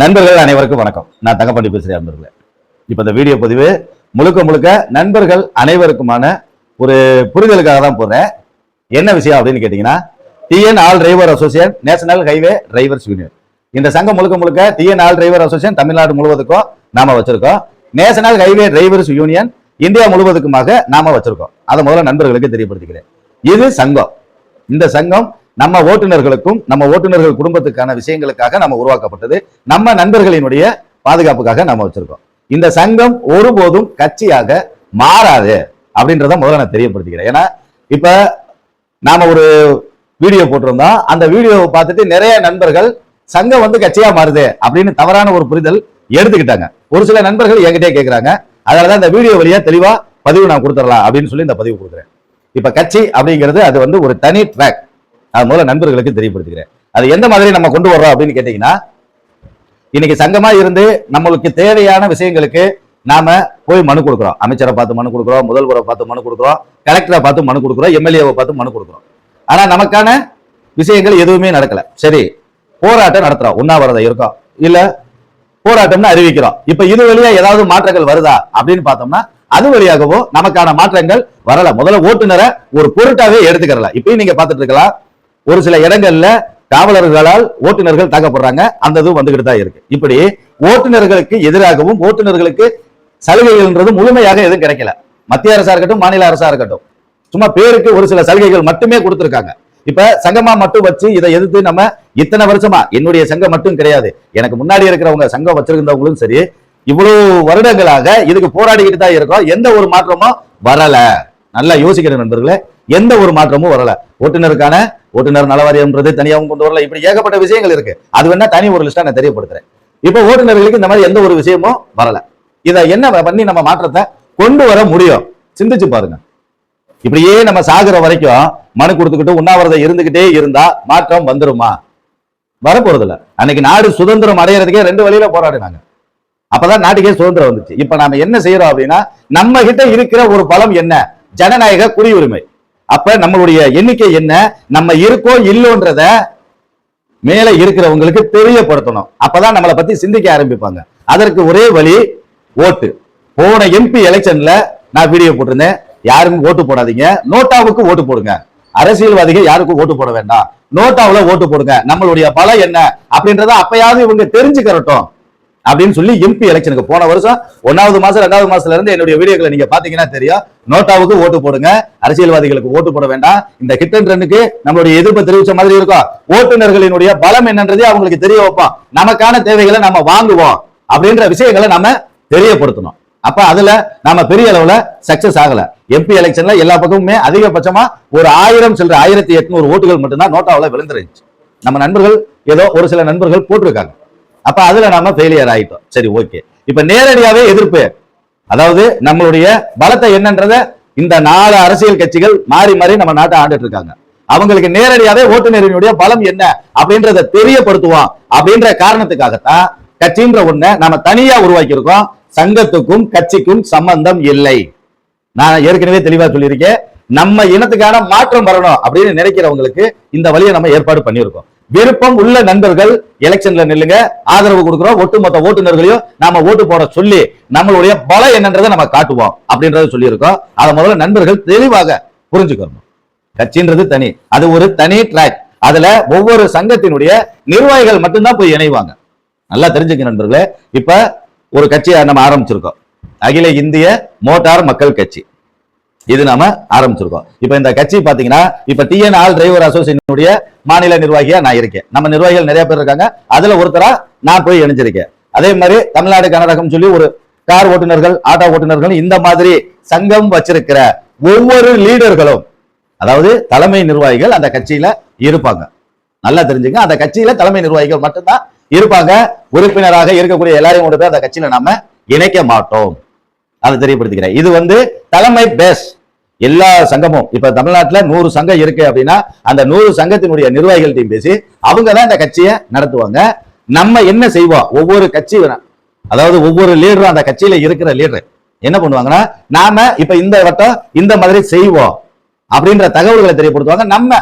நண்பர்கள் அனைவருக்கும் வணக்கம். நான் தங்கப்பாண்டி பேசுகிறேன் நண்பர்களே இப்போ இந்த வீடியோ பதிவு முழுக்க முழுக்க நண்பர்கள் அனைவருக்குமான ஒரு புரிதலுக்காக தான் போடுறேன். என்ன விஷயம் அப்படின்னு கேட்டிங்கன்னா TN all driver association national highway drivers union இந்த சங்கம் முழுக்க முழுக்க TN all driver association Tamil Nadu முழுவதுக்கும் நாம வச்சிருக்கோம். National highway drivers union India முழுவதுக்குமாக நாம வச்சிருக்கோம். அதை முதல்ல நண்பர்களுக்கு தெரியப்படுத்திக்கிறேன். இது சங்கம். இந்த சங்கம் நம்ம ஓட்டுநர்களுக்கும் நம்ம ஓட்டுநர்கள் குடும்பத்துக்கான விஷயங்களுக்காக நம்ம உருவாக்கப்பட்டது. நம்ம நண்பர்களினுடைய பாதுகாப்புக்காக நம்ம வச்சிருக்கோம். இந்த சங்கம் ஒருபோதும் கட்சியாக மாறாது அப்படின்றத முதல்ல நான் தெரியப்படுத்திக்கிறேன். ஏன்னா இப்ப நாம ஒரு வீடியோ போட்டிருந்தோம். அந்த வீடியோவை பார்த்துட்டு நிறைய நண்பர்கள் சங்கம் வந்து கட்சியா மாறுது அப்படின்னு தவறான ஒரு புரிதல் எடுத்துக்கிட்டாங்க. ஒரு சில நண்பர்கள் என்கிட்டே கேட்கிறாங்க அதனாலதான் இந்த வீடியோ வழியா தெளிவா பதிவு நான் கொடுத்துடலாம் அப்படின்னு சொல்லி இந்த பதிவு கொடுக்குறேன். இப்ப கட்சி அப்படிங்கிறது அது வந்து ஒரு தனி ட்ராக் அது முதல்ல நண்பர்களுக்கு தெரியப்படுத்துகிறேன் அது எந்த மாதிரி நம்ம கொண்டு வர்றோம் அப்படின்னு கேட்டீங்கன்னா இன்னைக்கு சங்கமா இருந்து நம்மளுக்கு தேவையான விஷயங்களுக்கு நாம போய் மனு கொடுக்குறோம். அமைச்சரை பார்த்து மனு கொடுக்குறோம் முதல்வரை பார்த்து மனு கொடுக்குறோம் கலெக்டரை பார்த்து மனு கொடுக்குறோம் எம்எல்ஏவை பார்த்து மனு கொடுக்குறோம். ஆனா நமக்கான விஷயங்கள் எதுவுமே நடக்கல. சரி போராட்டம் நடத்துறோம். உண்ணாவிரதம் இருக்கோம். இல்ல போராட்டம்னு அறிவிக்கிறோம். இப்ப இது வழியா ஏதாவது மாற்றங்கள் வருதா அப்படின்னு பார்த்தோம்னா அது வழியாகவோ நமக்கான மாற்றங்கள் வரல. முதல்ல ஓட்டுநரை ஒரு பொருட்டாவே எடுத்துக்கிறல. இப்பயும் நீங்க பாத்துட்டு இருக்கலாம். ஒரு சில இடங்கள்ல காவலர்களால் ஓட்டுநர்கள் தாக்கப்படுறாங்க. அந்த இதுவும் வந்துகிட்டு தான் இருக்கு. இப்படி ஓட்டுநர்களுக்கு எதிராகவும் ஓட்டுநர்களுக்கு சலுகைகள்ன்றது முழுமையாக எதுவும் கிடைக்கல. மத்திய அரசா இருக்கட்டும் மாநில அரசா இருக்கட்டும். சும்மா பேருக்கு ஒரு சில சலுகைகள் மட்டுமே கொடுத்திருக்காங்க. இப்ப சங்கமா மட்டும் வச்சு இதை எதிர்த்து நம்ம இத்தனை வருஷமா என்னுடைய சங்கம் மட்டும் கிடையாது. எனக்கு முன்னாடி இருக்கிறவங்க சங்கம் வச்சிருந்தவங்களும் சரி இவ்வளவு வருடங்களாக இதுக்கு போராடிக்கிட்டு தான் இருக்கோம். எந்த ஒரு மாற்றமும் வரல. நல்லா யோசிக்கிற நண்பர்களே. எந்த ஒரு மாற்றமும் வரல. ஓட்டுநருக்கான ஓட்டுநர் நலவாரியம்ன்றது தனியாகவும் கொண்டு வரல. இப்படி ஏகப்பட்ட விஷயங்கள் இருக்கு. அது வேணா தனி ஒரு லிஸ்டா நான் தெரியப்படுத்துறேன். இப்போ ஓட்டுநர்களுக்கு இந்த மாதிரி எந்த ஒரு விஷயமும் வரல. இதை என்ன பண்ணி நம்ம மாற்றத்தை கொண்டு வர முடியும்? சிந்திச்சு பாருங்க. இப்படியே நம்ம சாகுற வரைக்கும் மனு கொடுத்துக்கிட்டு உண்ணாவிரதம் இருந்துகிட்டே இருந்தா மாற்றம் வந்துருமா? வரப்போறதில்ல. அன்னைக்கு நாடு சுதந்திரம் அடையறதுக்கே ரெண்டு வழியில போராடினாங்க. அப்பதான் நாட்டுக்கே சுதந்திரம் வந்துச்சு. இப்ப நாம என்ன செய்யறோம் அப்படின்னா நம்ம கிட்ட இருக்கிற ஒரு பலம் என்ன? ஜனநாயக குடியுரிமை. அப்ப நம்மளுடைய எண்ணிக்கை என்ன? நம்ம இருக்கோ இல்லோன்றத மேல இருக்கிறவங்களுக்கு தெரியப்படுத்தணும். அப்பதான் நம்மளை பத்தி சிந்திக்க ஆரம்பிப்பாங்க. அதற்கு ஒரே வழி ஓட்டு. போன எம்பி எலெக்ஷன்ல நான் வீடியோ போட்டிருந்தேன். யாருக்கும் ஓட்டு போடாதீங்க. நோட்டாவுக்கு ஓட்டு போடுங்க. அரசியல்வாதிகள் யாருக்கும் ஓட்டு போட வேண்டாம். நோட்டாவில் ஓட்டு போடுங்க. நம்மளுடைய பலம் என்ன? அப்படின்றத அப்பயாவது இவங்க தெரிஞ்சுக்கிறட்டும் அப்படின்னு சொல்லி எம்பி எலெக்ஷனுக்கு போன வருஷம் ஒன்னாவது மாசம் ரெண்டாவது மாசத்துல இருந்து என்னுடைய வீடியோக்களை நீங்க பாத்தீங்கன்னா தெரியும். நோட்டாவுக்கு ஓட்டு போடுங்க. அரசியல்வாதிகளுக்கு ஓட்டு போட வேண்டாம். இந்த ஹிட் அண்ட் ரன்னுக்கு நம்மளுடைய எதிர்ப்பு தெரிவிச்ச மாதிரி இருக்கும். ஓட்டுநர்களினுடைய பலம் என்னன்றதே அவங்களுக்கு தெரிய வைப்போம். நமக்கான தேவைகளை நம்ம வாங்குவோம் அப்படின்ற விஷயங்களை நம்ம தெரியப்படுத்தணும். அப்ப அதுல நாம பெரிய அளவுல சக்சஸ் ஆகல. எம்பி எலெக்ஷன்ல எல்லா பக்கமுமே அதிகபட்சமா ஒரு ஆயிரம் சில்லற ஆயிரத்தி எட்நூறு ஓட்டுகள் மட்டும்தான் நோட்டாவில் விழுந்துருந்துச்சு. நம்ம நண்பர்கள் ஏதோ ஒரு சில நண்பர்கள் போட்டிருக்காங்க. அப்ப அதுல நாம ஃபெயிலியர் ஆயிட்டோம். சரி ஓகே இப்ப நேரடியாவே எதிர்ப்பு. அதாவது நம்மளுடைய பலத்தை என்னன்றத இந்த நாலு அரசியல் கட்சிகள் மாறி மாறி நம்ம நாட்டை ஆண்டுட்டு இருக்காங்க. அவங்களுக்கு நேரடியாவே ஓட்டுநரினுடைய பலம் என்ன அப்படின்றத தெரியப்படுத்துவோம் அப்படின்ற காரணத்துக்காகத்தான் கட்சின்ற ஒண்ண நாம தனியா உருவாக்கி இருக்கோம் சங்கத்துக்கும் கட்சிக்கும் சம்பந்தம் இல்லை. நான் ஏற்கனவே தெளிவா சொல்லியிருக்கேன். நம்ம இனத்துக்கான மாற்றம் வரணும் அப்படின்னு நினைக்கிறவங்களுக்கு இந்த வழியை நம்ம ஏற்பாடு பண்ணியிருக்கோம். விருப்பம் உள்ள நண்பர்கள் எலெக்ஷன்ல நில்லுங்க. ஆதரவு கொடுக்கிறோம். ஒட்டுமொத்த ஓட்டுநர்களையும் நாம ஓட்டு போட சொல்லி நம்மளுடைய பலம் என்னன்றதை நம்ம காட்டுவோம் அப்படின்றத சொல்லியிருக்கோம். அதை முதல்ல நண்பர்கள் தெளிவாக புரிஞ்சுக்கணும். கட்சின்றது தனி. அது ஒரு தனி ட்ராக் அதுல ஒவ்வொரு சங்கத்தினுடைய நிர்வாகிகள் மட்டும்தான் போய் இணைவாங்க. நல்லா தெரிஞ்சுக்க நண்பர்களே. இப்ப ஒரு கட்சியை நம்ம ஆரம்பிச்சிருக்கோம். அகில இந்திய மோட்டார் மக்கள் கட்சி. இது நாம ஆரம்பிச்சிருக்கோம். இப்ப இந்த கட்சி பாத்தீங்கன்னா இப்ப டிஎன் ஆல் டிரைவர் அசோசியேஷனுடைய மாநில நிர்வாகியா நான் இருக்கேன். நம்ம நிர்வாகிகள் நிறைய பேர் இருக்காங்க. அதுல ஒருத்தரா நான் போய் இணைஞ்சிருக்கேன். அதே மாதிரி தமிழ்நாடு கனரகம் சொல்லி ஒரு கார் ஓட்டுநர்கள் ஆட்டோ ஓட்டுநர்கள் இந்த மாதிரி சங்கம் வச்சிருக்கிற ஒவ்வொரு லீடர்களும் அதாவது தலைமை நிர்வாகிகள் அந்த கட்சியில இருப்பாங்க. நல்லா தெரிஞ்சுங்க. அந்த கட்சியில தலைமை நிர்வாகிகள் மட்டும்தான் இருப்பாங்க. உறுப்பினராக இருக்கக்கூடிய எல்லாரையும் கொண்டு போய் அந்த கட்சியில நாம இணைக்க மாட்டோம். அதை தெரியப்படுத்திக்கிறேன். இது வந்து தலைமை பேஸ் எல்லா சங்கமும் இப்ப தமிழ்நாட்டுல நூறு சங்கம் இருக்கு அப்படின்னா அந்த நூறு சங்கத்தினுடைய நிர்வாகிகள்ட்டையும் பேசி அவங்க தான் இந்த கட்சியை நடத்துவாங்க. நம்ம என்ன செய்வோம்? ஒவ்வொரு கட்சி அதாவது ஒவ்வொரு லீடரும் அந்த கட்சியில இருக்கிற லீடர் என்ன பண்ணுவாங்கன்னா நாம இப்ப இந்த வட்டம் இந்த மாதிரி செய்வோம். அப்படின்ற தகவல்களை தெரியப்படுத்துவாங்க. நம்ம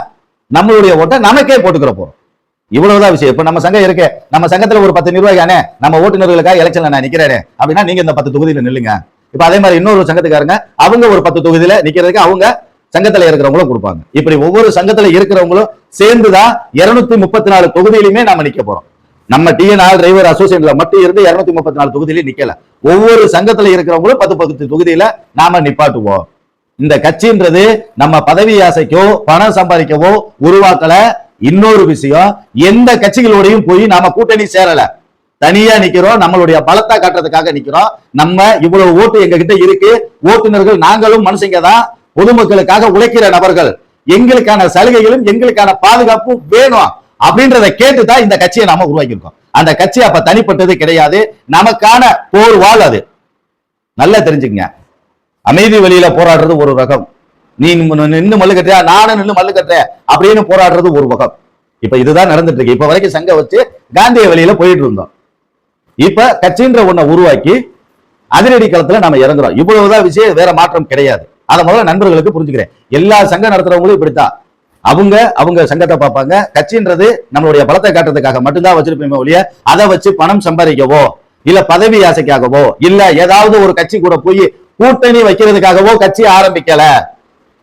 நம்மளுடைய ஓட்டை நமக்கே போட்டுக்கிற போறோம். இவ்வளவுதான் விஷயம். இப்ப நம்ம சங்கம் இருக்கு. நம்ம சங்கத்துல ஒரு பத்து நிர்வாகியானே நம்ம ஓட்டுநர்களுக்காக எலெக்ஷன்ல நான் நிக்கிறேன். அப்படின்னா நீங்க இந்த பத்து தொகுதியில நில்லுங்க. இப்ப அதே மாதிரி இன்னொரு சங்கத்துக்காரங்க அவங்க ஒரு பத்து தொகுதியில நிக்கிறதுக்கு அவங்க சங்கத்துல இருக்கிறவங்களும் கொடுப்பாங்க. இப்படி ஒவ்வொரு சங்கத்துல இருக்கிறவங்களும் சேர்ந்துதான் இருநூத்தி முப்பத்தி நாலு தொகுதியிலுமே நாம நிக்க போறோம். நம்ம டிஎன்ஆர் டிரைவர் அசோசியேஷன்ல மட்டும் இருந்து இருநூத்தி முப்பத்தி நாலு தொகுதியிலையும் நிக்கல. ஒவ்வொரு சங்கத்துல இருக்கிறவங்களும் பத்து பத்து தொகுதியில நாம நிப்பாட்டுவோம். இந்த கட்சின்றது நம்ம பதவி ஆசைக்கோ பணம் சம்பாதிக்கவோ உருவாக்கல. இன்னொரு விஷயம் எந்த கட்சிகளோடையும் போய் நாம கூட்டணி சேரல. தனியா நிக்கிறோம் நம்மளுடைய பலத்தை காட்டுறதுக்காக நிக்கிறோம். நம்ம இவ்வளவு ஓட்டு எங்க கிட்ட இருக்கு. ஓட்டுநர்கள் நாங்களும் மனுஷங்க தான். பொதுமக்களுக்காக உழைக்கிற நபர்கள். எங்களுக்கான சலுகைகளும் எங்களுக்கான பாதுகாப்பும் வேணும் அப்படின்றத கேட்டுதான் இந்த கட்சியை நாம உருவாக்கியிருக்கோம். அந்த கட்சி அப்ப தனிப்பட்டது கிடையாது. நமக்கான போர் வாழ் அது. நல்லா தெரிஞ்சுக்கங்க. அமைதி வழியில போராடுறது ஒரு ரகம். நீ நின்று மல்லு கட்டுறியா? நானும் நின்று மல்லு கட்டுறேன் அப்படின்னு போராடுறது ஒரு வகம். இப்ப இதுதான் நடந்துட்டு இருக்கு. இப்ப வரைக்கும் சங்கம் வச்சு காந்திய வழியில போயிட்டு இருந்தோம். இப்ப கட்சின்ற ஒண்ண உருவாக்கி அதிரடி களத்துல நம்ம இறங்குறோம். இவ்வளவுதான் விஷயம் வேற மாற்றம் கிடையாது. அதை முதல்ல நண்பர்களுக்கு புரிஞ்சுக்கிறேன். எல்லா சங்கம் நடத்துறவங்களும் இப்படித்தான். அவங்க அவங்க சங்கத்தை பார்ப்பாங்க. கட்சின்றது நம்மளுடைய பலத்தை காட்டுறதுக்காக மட்டும்தான் வச்சிருப்போமே ஒழிய அதை வச்சு பணம் சம்பாதிக்கவோ இல்ல பதவி ஆசைக்காகவோ இல்ல ஏதாவது ஒரு கட்சி கூட போய் கூட்டணி வைக்கிறதுக்காகவோ கட்சி ஆரம்பிக்கல.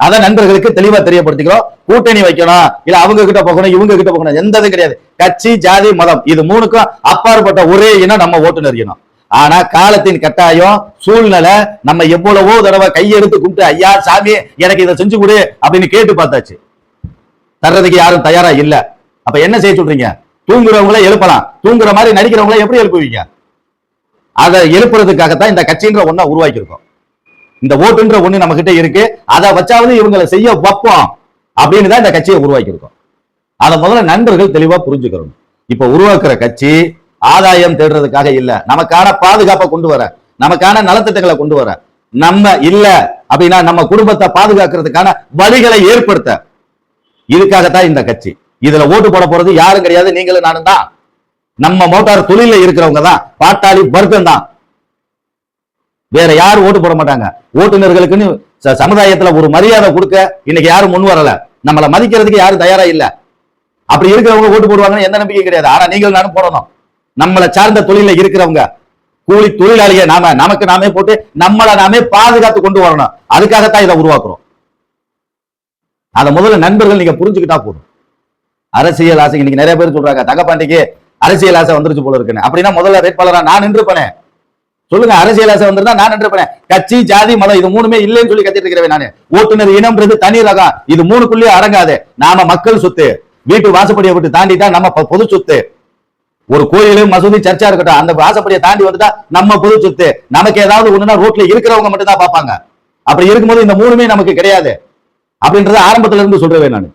அதை நண்பர்களுக்கு தெளிவா தெரியப்படுத்திக்கிறோம். கூட்டணி வைக்கணும். இல்ல அவங்க கிட்ட போகணும் இவங்க கிட்ட போகணும். எந்த இதுவும் கிடையாது. கட்சி ஜாதி மதம். இது மூணுக்கும் அப்பாற்பட்ட ஒரே இனம் நம்ம ஓட்டுநர் இனம். ஆனா காலத்தின் கட்டாயம் சூழ்நிலை நம்ம எவ்வளவோ தடவை கையெடுத்து கும்பிட்டு ஐயா சாமி எனக்கு இதை செஞ்சு கொடு அப்படின்னு கேட்டு பார்த்தாச்சு. தர்றதுக்கு யாரும் தயாரா இல்ல. அப்ப என்ன செய்ய சொல்றீங்க? தூங்குறவங்கள எழுப்பலாம். தூங்குற மாதிரி நடிக்கிறவங்கள எப்படி எழுப்புவீங்க? அதை எழுப்புறதுக்காகத்தான் இந்த கட்சின்ற ஒன்னா உருவாக்கியிருக்கோம். இந்த ஓட்டுன்ற ஒண்ணு நம்ம கிட்ட இருக்கு. அதை வச்சாவது இவங்களை செய்ய வைப்போம். அப்படின்னு தான் இந்த கட்சியை உருவாக்கியிருக்கோம். அதை முதல்ல நண்பர்கள் தெளிவா புரிஞ்சுக்கணும். இப்ப உருவாக்குற கட்சி ஆதாயம் தேடுறதுக்காக இல்ல. நமக்கான பாதுகாப்பை கொண்டு வர நமக்கான நலத்திட்டங்களை கொண்டு வர நம்ம இல்ல அப்படின்னா நம்ம குடும்பத்தை பாதுகாக்கிறதுக்கான வழிகளை ஏற்படுத்த. இதுக்காகத்தான் இந்த கட்சி. இதுல ஓட்டு போட போறது யாரும் கிடையாது நீங்களும் நானும் தான். நம்ம மோட்டார் தொழில இருக்கிறவங்க தான். பாட்டாளி வர்க்கம் தான் வேற யாரும் ஓட்டு போட மாட்டாங்க. ஓட்டுநர்களுக்குன்னு ச- சமுதாயத்துல ஒரு மரியாதை கொடுக்க இன்னைக்கு யாரும் முன் வரல. நம்மள மதிக்கிறதுக்கு யாரும் தயாரா இல்ல. அப்படி இருக்கிறவங்க ஓட்டு போடுவாங்கன்னு எந்த நம்பிக்கை கிடையாது. ஆனா நீங்கள் நானும் போடணும். நம்மளை சார்ந்த தொழில இருக்கிறவங்க கூலி தொழிலாளியை நாம நமக்கு நாமே போட்டு நம்மளை நாமே பாதுகாத்து கொண்டு வரணும். அதுக்காகத்தான் இதை உருவாக்குறோம். அதை முதல்ல நண்பர்கள் நீங்க புரிஞ்சுக்கிட்டா போதும். அரசியல் ஆசை இன்னைக்கு நிறைய பேர் சொல்றாங்க தங்கப்பாண்டிக்கு அரசியல் ஆசை வந்துருச்சு போல இருக்குன்னு. அப்படின்னா முதல்ல வேட்பாளரா நான் நின்றுப்பேன். சொல்லுங்க அரசியல் ஆசை வந்திருந்தா நான் நின்றுப்பனேன் கட்சி ஜாதி மதம் இது மூணுமே இல்லைன்னு சொல்லி கத்திட்டு இருக்கிறேன் நான். ஓட்டுநர் இனம்ன்றது தனி ரகம் இது மூணுக்குள்ளேயே அடங்காது நாம மக்கள் சொத்து. வீட்டு வாசப்படியை விட்டு தாண்டிட்டா நம்ம பொது சொத்து. ஒரு கோயிலும் மசூதி சர்ச்சா இருக்கட்டும் அந்த வாசப்படியை தாண்டி வந்துட்டா நம்ம பொது சொத்து. நமக்கு ஏதாவது ஒண்ணுனா ரோட்ல இருக்கிறவங்க மட்டும் தான் பார்ப்பாங்க. அப்படி இருக்கும்போது இந்த மூணுமே நமக்கு கிடையாது. அப்படின்றத ஆரம்பத்துல இருந்து சொல்றேன் நான்.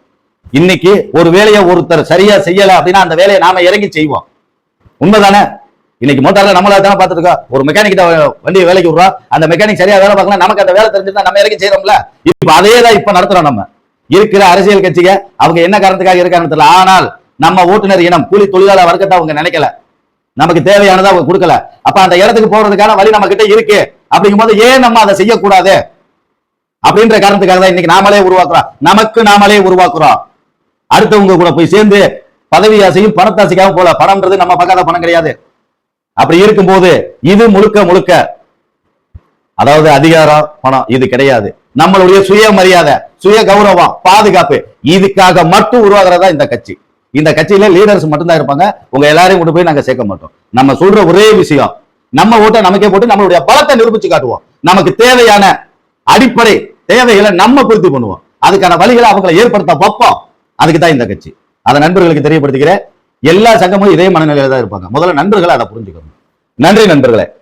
இன்னைக்கு ஒரு வேலையை ஒருத்தர் சரியா செய்யல அப்படின்னா அந்த வேலையை நாம இறங்கி செய்வோம். உண்மைதானே? இன்னைக்கு மோட்டார்ல நம்மளா தானே பார்த்துட்டு ஒரு மெக்கானிக் வண்டியை வேலைக்கு விடுறோம் அந்த மெக்கானிக் சரியா வேலை பார்க்கலாம் நமக்கு அந்த வேலை தெரிஞ்சிருந்தா நம்ம இறக்கி செய்யறோம்ல இப்ப அதே தான் இப்ப நடத்துறோம் நம்ம. இருக்கிற அரசியல் கட்சிங்க அவங்க என்ன காரணத்துக்காக இருக்காங்கன்னு தெரியல. ஆனால் நம்ம ஓட்டுநர் இனம் கூலி தொழிலாளர் வர்க்கத்தை அவங்க நினைக்கல. நமக்கு தேவையானதை அவங்க கொடுக்கல. அப்ப அந்த இடத்துக்கு போறதுக்கான வழி நம்ம கிட்ட இருக்கு. அப்படிங்கும்போது ஏன் நம்ம அதை செய்யக்கூடாது? அப்படின்ற காரணத்துக்காக தான் இன்னைக்கு நாமளே உருவாக்குறோம். நமக்கு நாமளே உருவாக்குறோம். அடுத்தவங்க கூட போய் சேர்ந்து பதவி ஆசையும் பணத்தாசைக்காக போல பணம்ன்றது நம்ம பார்க்காத பணம் கிடையாது. அப்படி இருக்கும்போது இது முழுக்க முழுக்க அதாவது அதிகாரம் பணம் இது கிடையாது. நம்மளுடைய சுயமரியாதை சுய கௌரவம் பாதுகாப்பு இதுக்காக மட்டும் உருவாகிறதா இந்த கட்சி. இந்த கட்சியில லீடர்ஸ் மட்டும்தான் இருப்பாங்க. உங்க எல்லாரையும் கொண்டு போய் நாங்க சேர்க்க மாட்டோம். நம்ம சொல்ற ஒரே விஷயம் நம்ம ஓட்டை நமக்கே போட்டு நம்மளுடைய பலத்தை நிரூபிச்சு காட்டுவோம். நமக்கு தேவையான அடிப்படை தேவைகளை நம்ம பூர்த்தி பண்ணுவோம். அதுக்கான வழிகளை அவங்களை ஏற்படுத்த வைப்போம். அதுக்கு தான் இந்த கட்சி. அதை நண்பர்களுக்கு தெரியப்படுத்துகிறேன் எல்லா சங்கமும் இதே மனநிலையில தான் இருப்பாங்க. முதல்ல நண்பர்களை அதை புரிஞ்சுக்கணும். நன்றி நண்பர்களே.